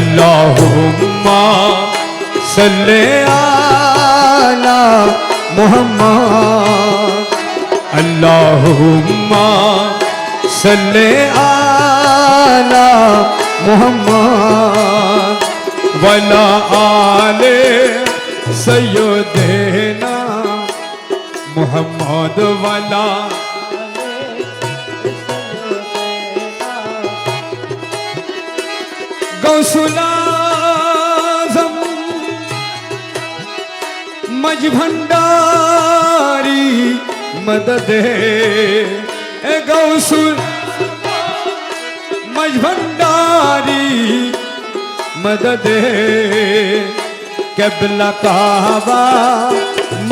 اللهم صل على محمد اللهم صل على محمد وعلى آل سيدنا محمد وعلى गौसुल मज भंडारी मदद गौसुल मज भंडारी मदद कबला काबा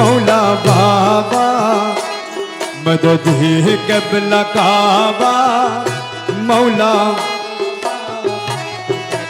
मौला बाबा मदद ही कबला काबा मौला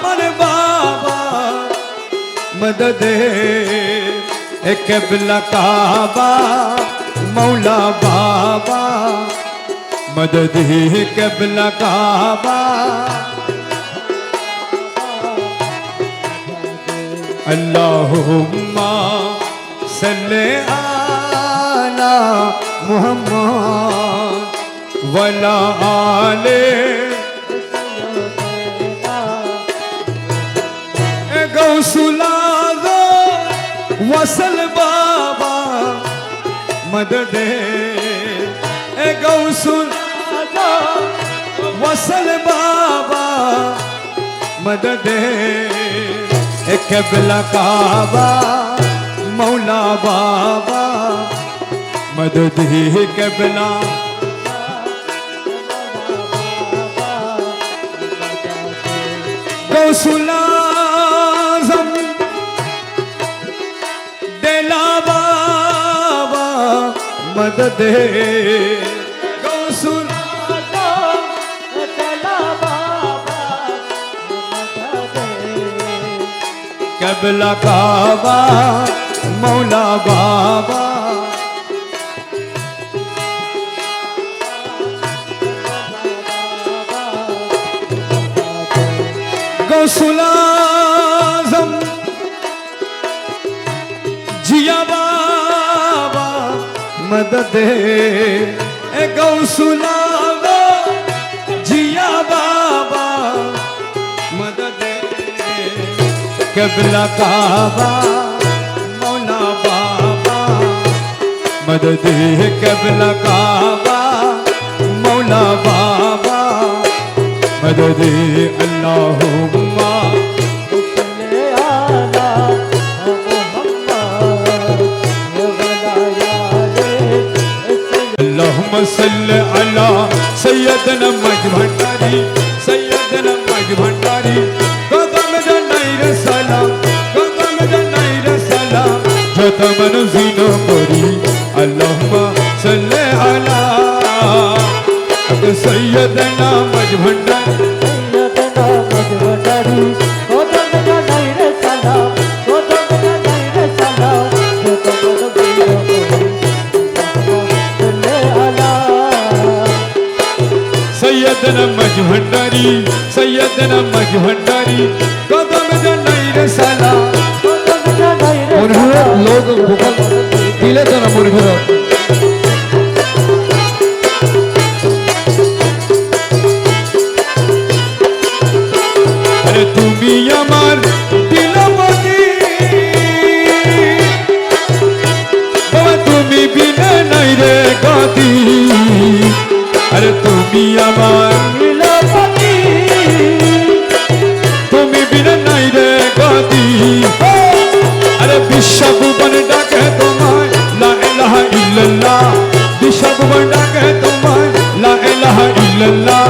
আমার বাবা মদদে কেবলা কাবা মৌলা বাবা মদদে কেবলা কাবা اللهم صل على محمد ولا آله मदद ए गौसुल वसल बाबा मदद ए कबला काबा मौला बाबा मदद ही कबला गौसुलाजम मदद गौसुल कबला काबा मौला बाबा गौसुलाजम जिया बाबा મદદે એ ગૌ સુનાવો જિયા બાબા, મદદે કબલા કાબા, મોના બાબા, મદદે કબલા કાબા, મોના બાબા, મદદે અલ્લાહુમ્મા सल अला सैदन मज भंडारी सैदन मज भंडारी गौतम जनैर सलाम गौतम जनैर सलाम जो तमन जीनो मोरी अल्लाहुम्मा सल अला सैदना मज भंडारी सैदना मज भंडारी यतना मज भंडारी। कदम जनाई रे साला। मुरघुर लोग बुकल दिले जना मुरघुर। ইল্লাল্লাহ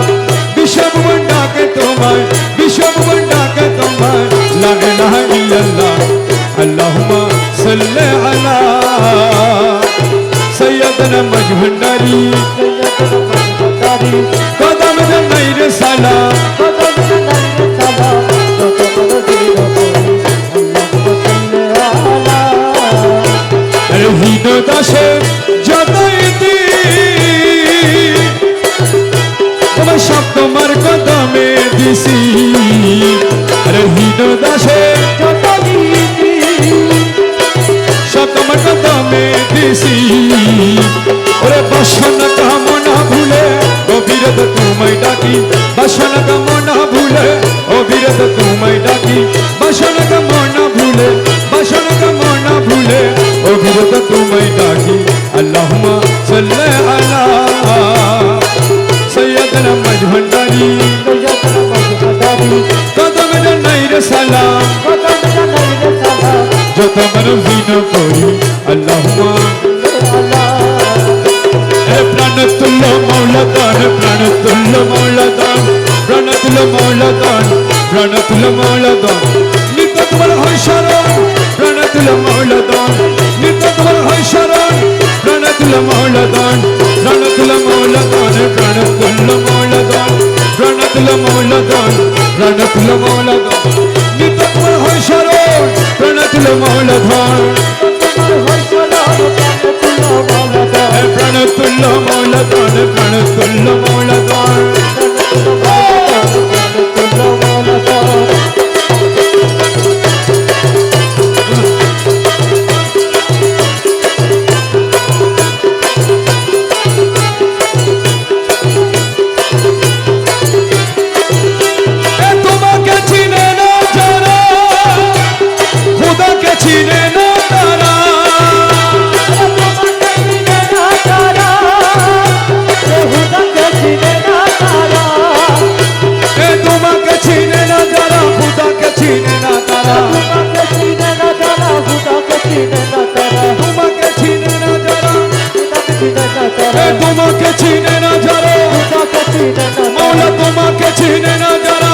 বিষম ডাকে তোমায় বিষম ডাকে তোমায়, লা ইলাহা ইল্লাল্লাহ, আল্লাহুম্মা সাল্লি আলা সাইয়্যিদানা মজভন্ডারী ডাকি বাসনা কামনা ভুলে অবিরত তোমায় ডাকি। বাসনা কামনা মৌলদান প্রাণ তুল্য মৌলদান প্রাণ মৌলদান প্রাণ মৌলদান নিত্য তোমার হয় শরণ প্রাণ মৌলদান নিত্য তোমার হয় শরণ প্রাণ মৌলদান প্রাণ মৌলদান প্রাণ মৌলদান প্রাণ মৌলদান প্রাণ মৌলদান নিত্য তোমার হয় শরণ প্রাণ তুল্য கணத்துள்ள மோளதான் கணத்துள்ள மோளதான் মৌলা তোমাকে চিনে না যারা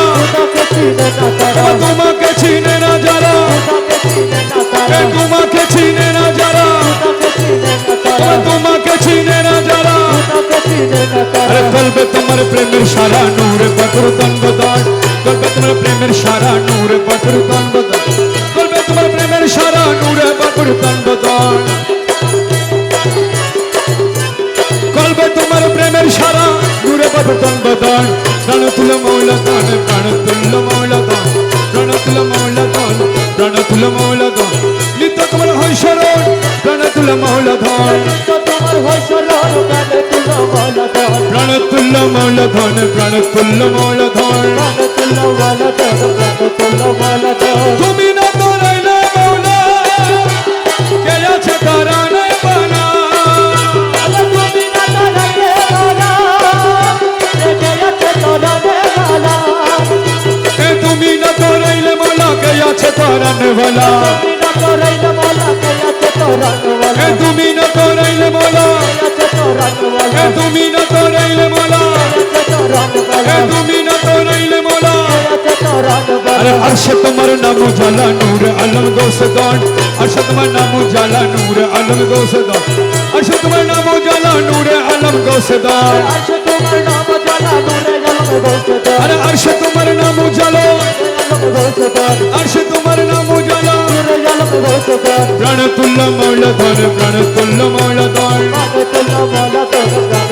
তোমাকে চিনে না যারা তোমাকে চিনে না যারা তোমাকে চিনে না যারা আরে কলবে তোমার প্রেমের সারা নূর বদর তনবদান কলবে তোমার প্রেমের সারা নূর বদর তনবদান কলবে তোমার প্রেমের সারা নূর বদর তনবদান কলবে তোমার প্রেমের সারা নূর বদর তনবদান প্রাণ তুল মৌলদান প্রাণ তুল মৌলদান প্রাণ তুল মৌলদান প্রাণ তুল মৌলদান নিত্য তোমার হয় শরণ প্রাণ তুল মৌলদান প্রাণ তুল্য মৌলধন প্রাণ তুল্য মৌলধন তুমি তোরাইলে মৌলা। তুমি না তোরাইলে মৌলা। আরে আরশে তোমার নাম জালা নূর আলম গোসদান। আরশে তোমার নাম জালা নূর আলম গোসদান। আরশে তোমার নাম জালা নূর আলম গোসদান। আরে আরশে তোমার নাম জালো আরশে তোমার নাম জালা প্রাণ তুল্য মৌলধন প্রাণ তুল্য মৌলধন।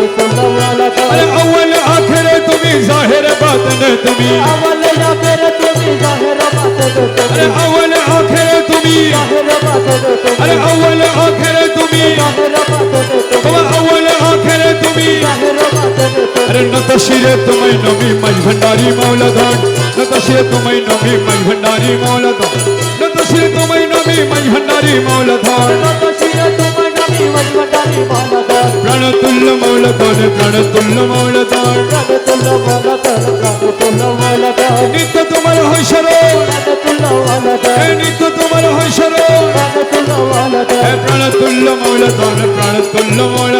अरे अव्वल आखिर तुम्ही जाहिर बातन तुम्ही अव्वल आखिर तुम्ही जाहिर बातन अरे अव्वल आखिर तुम्ही जाहिर बातन अरे अव्वल आखिर तुम्ही जाहिर बातन अव्वल आखिर तुम्ही जाहिर बातन अरे नतशीर तुम्ही नबी मज भंडारी मौलदान नतशीर तुम्ही नबी मज भंडारी मौलदान नतशीर तुम्ही नबी मज भंडारी मौलदान তুল্য মৌলধন প্রাণ তুল্য মৌলধন নিত্য তোমার হয় শরণ হে নিত্য তোমার হয় শরণ হে প্রাণ তুল্য মৌলধন প্রাণ তুল্য মৌলধন